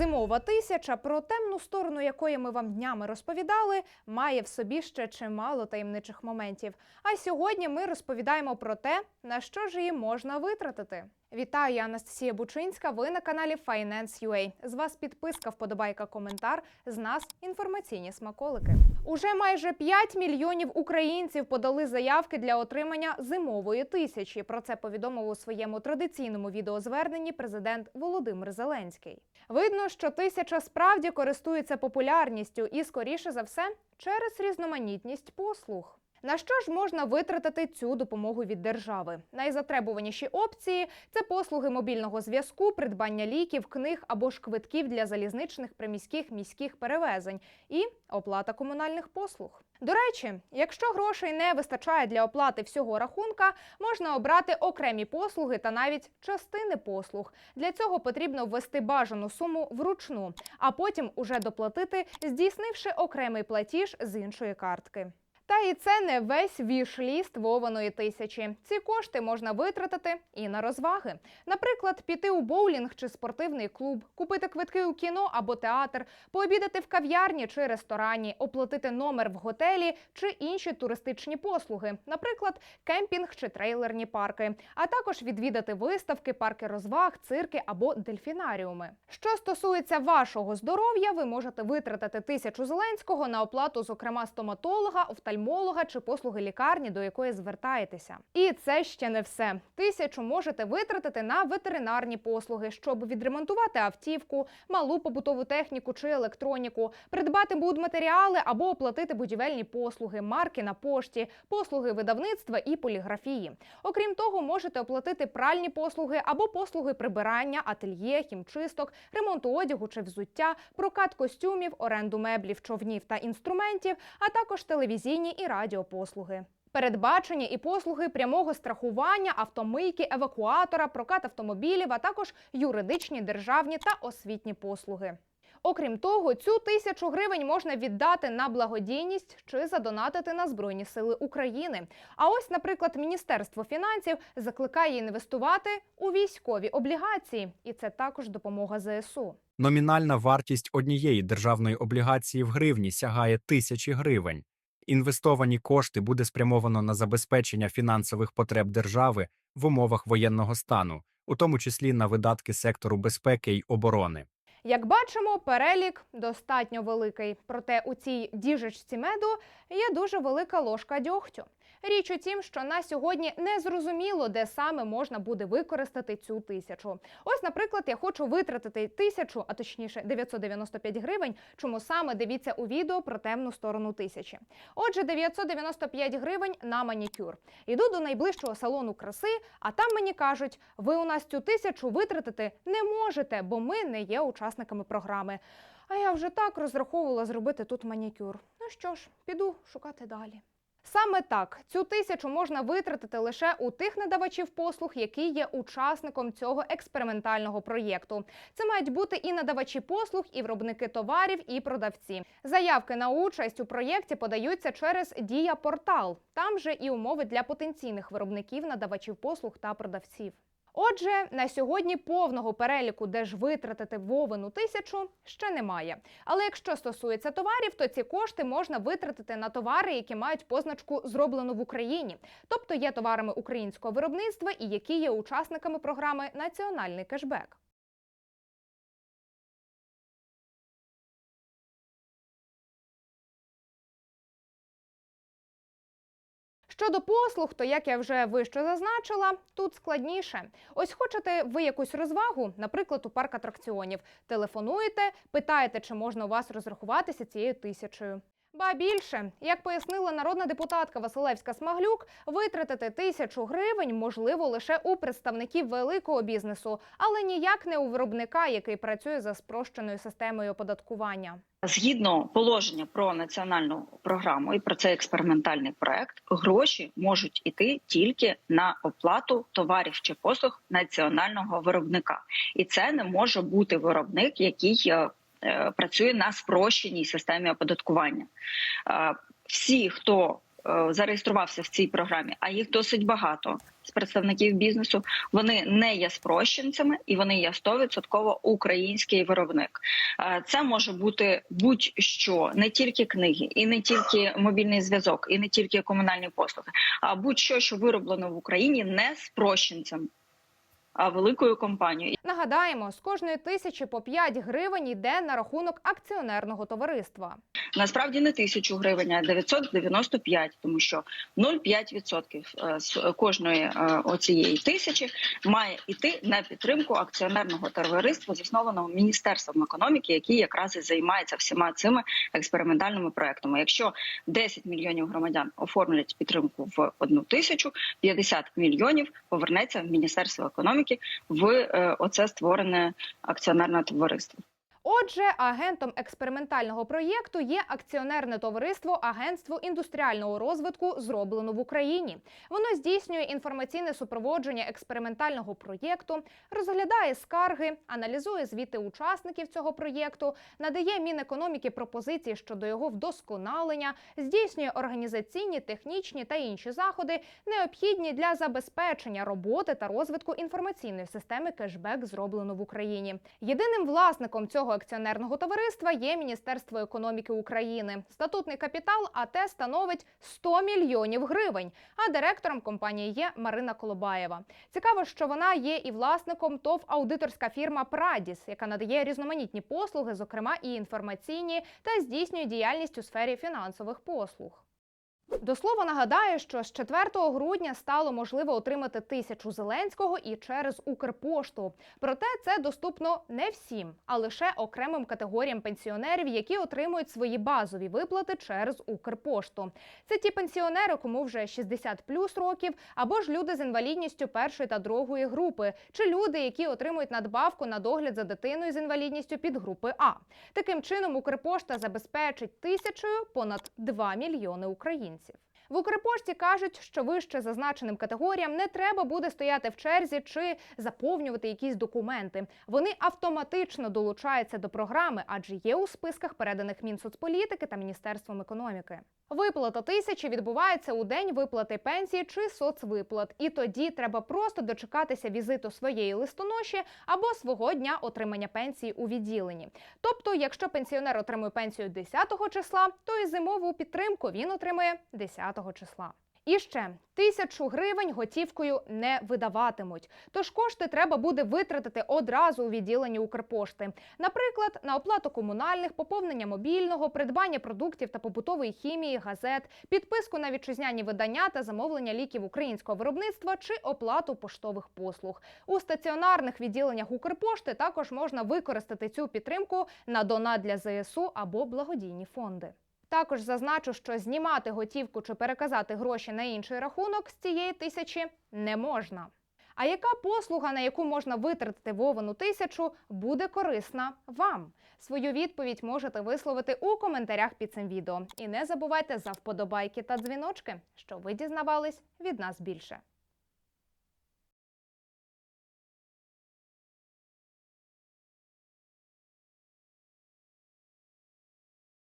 Зимова тисяча, про темну сторону якої ми вам днями розповідали, має в собі ще чимало таємничих моментів. А сьогодні ми розповідаємо про те, на що ж її можна витратити. Вітаю, я Анастасія Бучинська. Ви на каналі Finance.ua. З вас підписка, вподобайка, коментар. З нас інформаційні смаколики. Уже майже 5 мільйонів українців подали заявки для отримання зимової тисячі. Про це повідомив у своєму традиційному відеозверненні президент Володимир Зеленський. Видно, що тисяча справді користується популярністю і, скоріше за все, через різноманітність послуг. На що ж можна витратити цю допомогу від держави? Найзатребуваніші опції це послуги мобільного зв'язку, придбання ліків, книг або ж квитків для залізничних приміських міських перевезень і оплата комунальних послуг. До речі, якщо грошей не вистачає для оплати всього рахунка, можна обрати окремі послуги та навіть частини послуг. Для цього потрібно ввести бажану суму вручну, а потім уже доплатити, здійснивши окремий платіж з іншої картки. Та і це не весь віш-ліст вованої тисячі. Ці кошти можна витратити і на розваги. Наприклад, піти у боулінг чи спортивний клуб, купити квитки у кіно або театр, пообідати в кав'ярні чи ресторані, оплатити номер в готелі чи інші туристичні послуги, наприклад, кемпінг чи трейлерні парки, а також відвідати виставки, парки розваг, цирки або дельфінаріуми. Що стосується вашого здоров'я, ви можете витратити тисячу зеленського на оплату, зокрема, стоматолога, офтальмолога чи послуги лікарні, до якої звертаєтеся. І це ще не все. Тисячу можете витратити на ветеринарні послуги, щоб відремонтувати автівку, малу побутову техніку чи електроніку, придбати будматеріали або оплатити будівельні послуги, марки на пошті, послуги видавництва і поліграфії. Окрім того, можете оплатити пральні послуги або послуги прибирання, ательє, хімчисток, ремонту одягу чи взуття, прокат костюмів, оренду меблів, човнів та інструментів, а також телевізійні і радіопослуги. Передбачені і послуги прямого страхування, автомийки, евакуатора, прокат автомобілів, а також юридичні, державні та освітні послуги. Окрім того, цю тисячу гривень можна віддати на благодійність чи задонатити на Збройні Сили України. А ось, наприклад, Міністерство фінансів закликає інвестувати у військові облігації, і це також допомога ЗСУ. Номінальна вартість однієї державної облігації в гривні сягає тисячі гривень. Інвестовані кошти буде спрямовано на забезпечення фінансових потреб держави в умовах воєнного стану, у тому числі на видатки сектору безпеки й оборони. Як бачимо, перелік достатньо великий. Проте у цій діжечці меду є дуже велика ложка дьогтю. Річ у тім, що на сьогодні не зрозуміло, де саме можна буде використати цю тисячу. Ось, наприклад, я хочу витратити тисячу, а точніше 995 гривень. Чому саме дивіться у відео про темну сторону тисячі? Отже, 995 гривень на манікюр. Іду до найближчого салону краси, а там мені кажуть: ви у нас цю тисячу витратити не можете, бо ми не є учасниками програми. А я вже так розраховувала зробити тут манікюр. Ну що ж, піду шукати далі. Саме так цю тисячу можна витратити лише у тих надавачів послуг, які є учасником цього експериментального проєкту. Це мають бути і надавачі послуг, і виробники товарів, і продавці. Заявки на участь у проєкті подаються через Дія портал. Там же і умови для потенційних виробників, надавачів послуг та продавців. Отже, на сьогодні повного переліку, де ж витратити вовину тисячу, ще немає. Але якщо стосується товарів, то ці кошти можна витратити на товари, які мають позначку зроблено в Україні, тобто є товарами українського виробництва і які є учасниками програми Національний кешбек. Щодо послуг, то як я вже вище зазначила, тут складніше. Ось хочете ви якусь розвагу, наприклад, у парк атракціонів. Телефонуєте, питаєте, чи можна у вас розрахуватися цією тисячею. Ба більше, як пояснила народна депутатка Василевська Смаглюк, витратити тисячу гривень можливо лише у представників великого бізнесу, але ніяк не у виробника, який працює за спрощеною системою оподаткування. Згідно положення про національну програму і про цей експериментальний проект, гроші можуть іти тільки на оплату товарів чи послуг національного виробника, і це не може бути виробник, який е, працює на спрощеній системі оподаткування. Е, Всі, хто е, зареєструвався в цій програмі, а їх досить багато з представників бізнесу. Вони не є спрощенцями і вони є 100% український виробник. Е, Це може бути будь-що, не тільки книги, і не тільки мобільний зв'язок, і не тільки комунальні послуги, а будь-що, що вироблено в Україні, не спрощенцем, великою компанією. Нагадаємо, з кожної тисячі по 5 гривень йде на рахунок акціонерного товариства. Насправді не тисячу гривень, а 995, тому що 0,5% е, з кожної е, оцієї тисячі має йти на підтримку акціонерного товариства, заснованого міністерством економіки, який якраз і займається всіма цими експериментальними проектами. Якщо 10 мільйонів громадян оформлять підтримку в одну тисячу, 50 мільйонів повернеться в міністерство економіки в е, оце створене акціонерне товариство. Отже, агентом експериментального проєкту є акціонерне товариство Агентство індустріального розвитку зроблено в Україні. Воно здійснює інформаційне супроводження експериментального проєкту, розглядає скарги, аналізує звіти учасників цього проєкту, надає Мінекономіки пропозиції щодо його вдосконалення, здійснює організаційні, технічні та інші заходи, необхідні для забезпечення роботи та розвитку інформаційної системи кешбек зроблено в Україні. Єдиним власником цього акціонерного товариства є Міністерство економіки України. Статутний капітал АТ становить 100 мільйонів гривень. А директором компанії є Марина Колобаєва. Цікаво, що вона є і власником ТОВ аудиторська фірма Прадіс, яка надає різноманітні послуги, зокрема і інформаційні, та здійснює діяльність у сфері фінансових послуг. До слова нагадаю, що з 4 грудня стало можливо отримати тисячу Зеленського і через Укрпошту. Проте це доступно не всім, а лише окремим категоріям пенсіонерів, які отримують свої базові виплати через Укрпошту. Це ті пенсіонери, кому вже 60 плюс років, або ж люди з інвалідністю першої та другої групи, чи люди, які отримують надбавку на догляд за дитиною з інвалідністю під групи А. Таким чином, Укрпошта забезпечить тисячою понад 2 мільйони українців. В Укрпошті кажуть, що вище зазначеним категоріям не треба буде стояти в черзі чи заповнювати якісь документи. Вони автоматично долучаються до програми, адже є у списках переданих Мінсоцполітики та Міністерством економіки. Виплата тисячі відбувається у день виплати пенсії чи соцвиплат, і тоді треба просто дочекатися візиту своєї листоноші або свого дня отримання пенсії у відділенні. Тобто, якщо пенсіонер отримує пенсію 10 числа, то і зимову підтримку він отримує 10 числа. І ще тисячу гривень готівкою не видаватимуть. Тож кошти треба буде витратити одразу у відділенні Укрпошти. Наприклад, на оплату комунальних, поповнення мобільного, придбання продуктів та побутової хімії, газет, підписку на вітчизняні видання та замовлення ліків українського виробництва чи оплату поштових послуг. У стаціонарних відділеннях Укрпошти також можна використати цю підтримку на донат для ЗСУ або благодійні фонди. Також зазначу, що знімати готівку чи переказати гроші на інший рахунок з цієї тисячі не можна. А яка послуга, на яку можна витратити Вовину тисячу, буде корисна вам? Свою відповідь можете висловити у коментарях під цим відео. І не забувайте за вподобайки та дзвіночки, щоб ви дізнавались від нас більше.